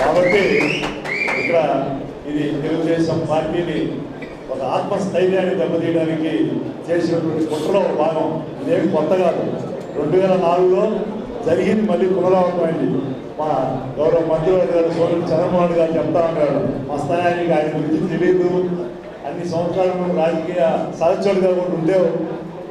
కాబట్టి ఇక్కడ ఇది తెలుగుదేశం పార్టీని ఒక ఆత్మస్థైర్యాన్ని దెబ్బతీయడానికి చేసినటువంటి కుట్రలో భాగం. ఇదేమి కొత్త కాదు. రెండు వేల నాలుగులో జరిగింది మళ్ళీ పునరావృతమైంది మా గౌరవ మంత్రివర్గ గారు సోదరుడు చంద్రబాబు గారు చెప్తా ఉన్నాడు మా స్థానానికి ఆయన గురించి తెలియదు అన్ని సంవత్సరాలు రాజకీయ సహచరులుగా కూడా ఉండేవు.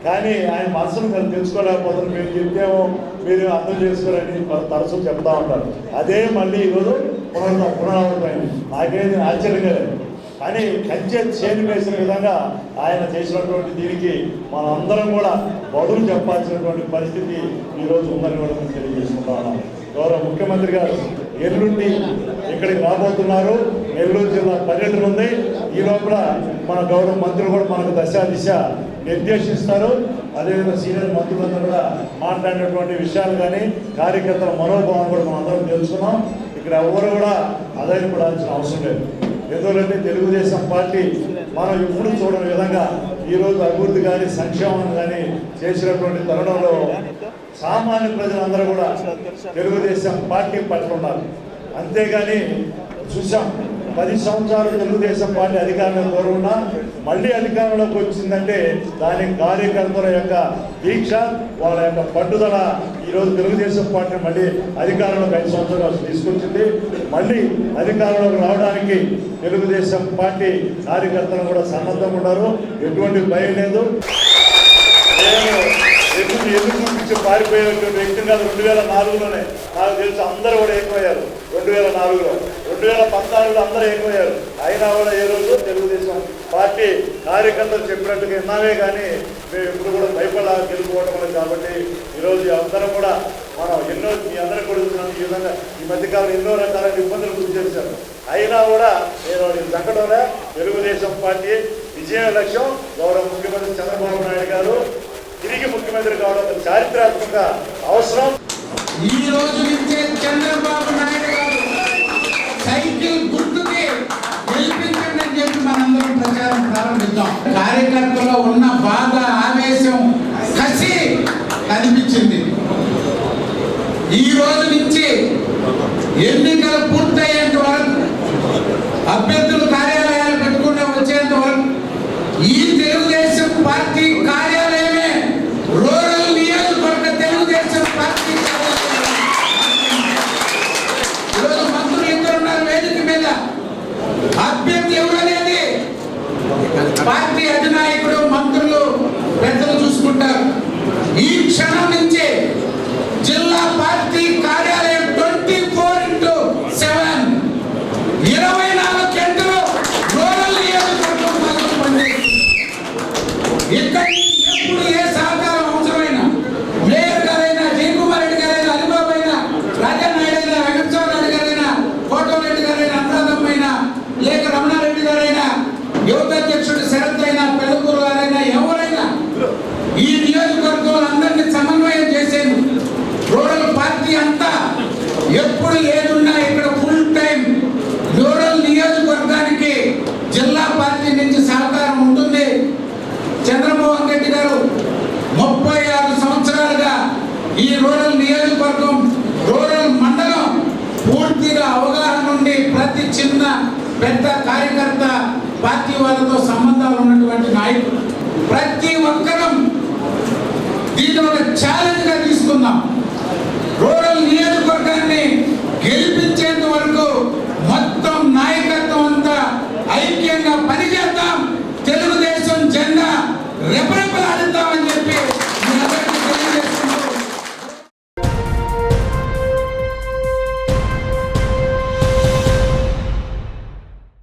కానీ ఆయన మనసును మీరు తెలుసుకోలేకపోతున్నారు. మేము చెప్తేమో మీరు అర్థం చేసుకోరని తరచు చెప్తా ఉంటారు. అదే మళ్ళీ ఈరోజు పునర్ పునరావృతమైంది. నాకేది ఆశ్చర్యంగా లేదు. కానీ కంచె చేను వేసిన విధంగా ఆయన చేసినటువంటి దీనికి మనందరం కూడా బదులు చెప్పాల్సినటువంటి పరిస్థితి ఈరోజు ఉందని కూడా మేము తెలియజేసుకుంటా ఉన్నాం గౌరవ ముఖ్యమంత్రి గారు ఎల్లుండి ఇక్కడికి రాబోతున్నారు. నెల్లూరు జిల్లా పర్యటన ఉంది. ఈ లోపల మన గౌరవ మంత్రులు కూడా మనకు దశ దిశ నిర్దేశిస్తారు. అదేవిధంగా సీనియర్ మంత్రులందరూ కూడా మాట్లాడినటువంటి విషయాలు కానీ కార్యకర్తల మనోభావం కూడా మనం అందరం తెలుసుకున్నాం. ఇక్కడ ఎవరు కూడా ఆదాయపడాల్సిన అవసరం లేదు. ఎందుకంటే తెలుగుదేశం పార్టీ మనం ఎప్పుడు చూడని విధంగా ఈరోజు అభివృద్ధి కానీ సంక్షేమం కానీ చేసినటువంటి తరుణంలో సామాన్య ప్రజలందరూ కూడా తెలుగుదేశం పార్టీ పట్ల ఉన్నారు. అంతేగాని చూసాం పది సంవత్సరాలు తెలుగుదేశం పార్టీ అధికారంలో కోరుకున్నా మళ్ళీ అధికారంలోకి వచ్చిందంటే దాని కార్యకర్తల యొక్క దీక్ష వాళ్ళ యొక్క పట్టుదల ఈరోజు తెలుగుదేశం పార్టీ మళ్ళీ అధికారంలోకి ఐదు సంవత్సరాలు తీసుకొచ్చింది. మళ్ళీ అధికారంలోకి రావడానికి తెలుగుదేశం పార్టీ కార్యకర్తలు కూడా సన్నద్ధంగా ఉన్నారు. ఎటువంటి భయం లేదు. ఎందుకు ఎందుకు నుంచి పారిపోయేటువంటి వ్యక్తి కాదు రెండు వేల నాలుగులోనే. నాకు తెలిసి అందరూ కూడా ఏకమయ్యారు. రెండు వేల నాలుగులో. రెండు వేల పద్నాలుగులో అందరూ ఏకమయ్యారు. అయినా కూడా ఏ రోజు తెలుగుదేశం పార్టీ కార్యకర్తలు చెప్పినట్టుగా విన్నామే కానీ మేము ఇప్పుడు కూడా భయపడా గెలుపుకోవడం లేదు కాబట్టి ఈరోజు అందరం కూడా మనం ఎన్నో మీ అందరూ కూడా ఈ విధంగా ఈ మధ్యకాలం ఎన్నో రకాల ఇబ్బందులు గురి చేశారు. అయినా కూడా నేను ఈ తెలుగుదేశం పార్టీ విజయ లక్ష్యం గౌరవ ముఖ్యమంత్రి చంద్రబాబు నాయుడు గారు తిరిగి ముఖ్యమంత్రి కావడం చారిత్రాత్మక అవసరం. ఈ రోజు నుంచే చంద్రబాబు నాయుడు గారు సైకిల్ గుర్తుకి గెలిపించండి అని చెప్పి మనందరం ప్రచారం ప్రారంభిద్దాం. కార్యకర్తలో ఉన్న బాధ ఆవేశం కసి కనిపించింది. ఈ రోజు నుంచి ఎన్నికలు పూర్తయ్యేంత వరకు అభ్యర్థులు కార్యాలయాలు పెట్టుకునే వచ్చేంత వరకు ఈ తెలుగుదేశం పార్టీ కార్య ఈరోజు మంత్రులు ఇద్దరు ఉన్నారు వేదిక మీద. అభ్యర్థి ఎవరనేది పార్టీ అధినాయకుడు మంత్రులు పెద్దలు పార్టీ అంతా ఎప్పుడు ఏదున్నా ఇక్కడ ఫుల్ టైం రూరల్ నియోజకవర్గానికి జిల్లా పార్టీ నుంచి సహకారం ఉంటుంది. చంద్రమోహన్ రెడ్డి గారు ముప్పై ఆరు సంవత్సరాలుగా ఈ రూరల్ నియోజకవర్గం రూరల్ మండలం పూర్తిగా అవగాహన నుండి ప్రతి చిన్న పెద్ద కార్యకర్త పార్టీ వాళ్ళతో సంబంధాలు ఉన్నటువంటి నాయకులు ప్రతి ఒక్కరం దీన్ని ఒక ఛాలెంజ్గా తీసుకుందాం.